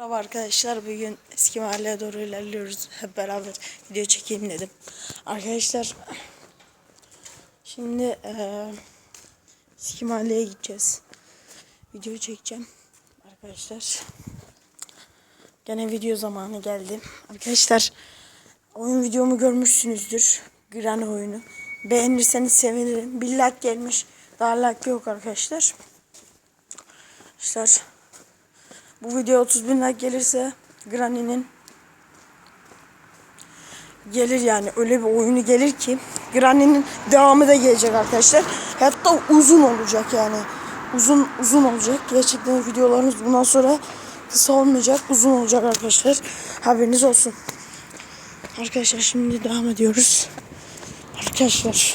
Merhaba arkadaşlar bugün eski mahalleye doğru ilerliyoruz. Hep beraber video çekeyim dedim. Arkadaşlar şimdi eee eski mahalleye gideceğiz. Video çekeceğim arkadaşlar. Gene video zamanı geldi. Arkadaşlar oyun videomu görmüşsünüzdür. Granny oyunu. Beğenirseniz sevinirim. Bir like gelmiş daha like yok arkadaşlar. Arkadaşlar bu video 30 bin like gelirse Granny'nin gelir yani öyle bir oyunu gelir ki Granny'nin devamı da gelecek arkadaşlar. Hatta uzun olacak yani. Uzun uzun olacak. Gerçekten videolarımız bundan sonra kısa olmayacak. Uzun olacak arkadaşlar. Haberiniz olsun. Arkadaşlar şimdi devam ediyoruz. Arkadaşlar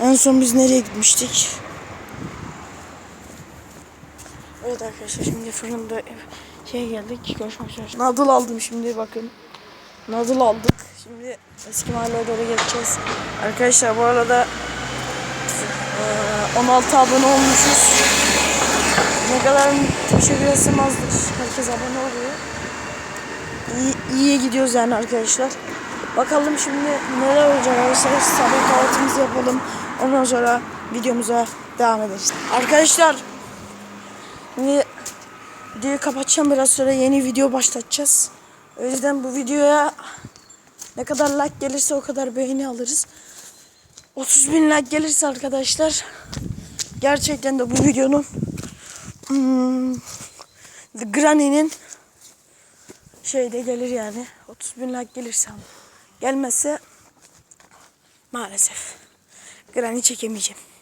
en son biz nereye gitmiştik? Evet arkadaşlar şimdi fırında şey geldik görüşmek üzere. Nadıl aldım şimdi bakın. Nadıl aldık. Şimdi eski mahalleye doğru geçeceğiz. Arkadaşlar bu arada eee, 16 abone olmuşuz. Ne kadar teşekkür etsem azdır. Herkes abone oluyor. İyi, iyiye gidiyoruz yani arkadaşlar. Bakalım şimdi neler olacak arkadaşlar. Sabah kahvaltımızı yapalım. Ondan sonra videomuza devam ederiz. Arkadaşlar Şimdi videoyu kapatacağım biraz sonra yeni video başlatacağız. O yüzden bu videoya ne kadar like gelirse o kadar beğeni alırız. 30 bin like gelirse arkadaşlar gerçekten de bu videonun hmm, The Granny'nin şeyde gelir yani 30 bin like gelirse gelmezse maalesef Granny çekemeyeceğim.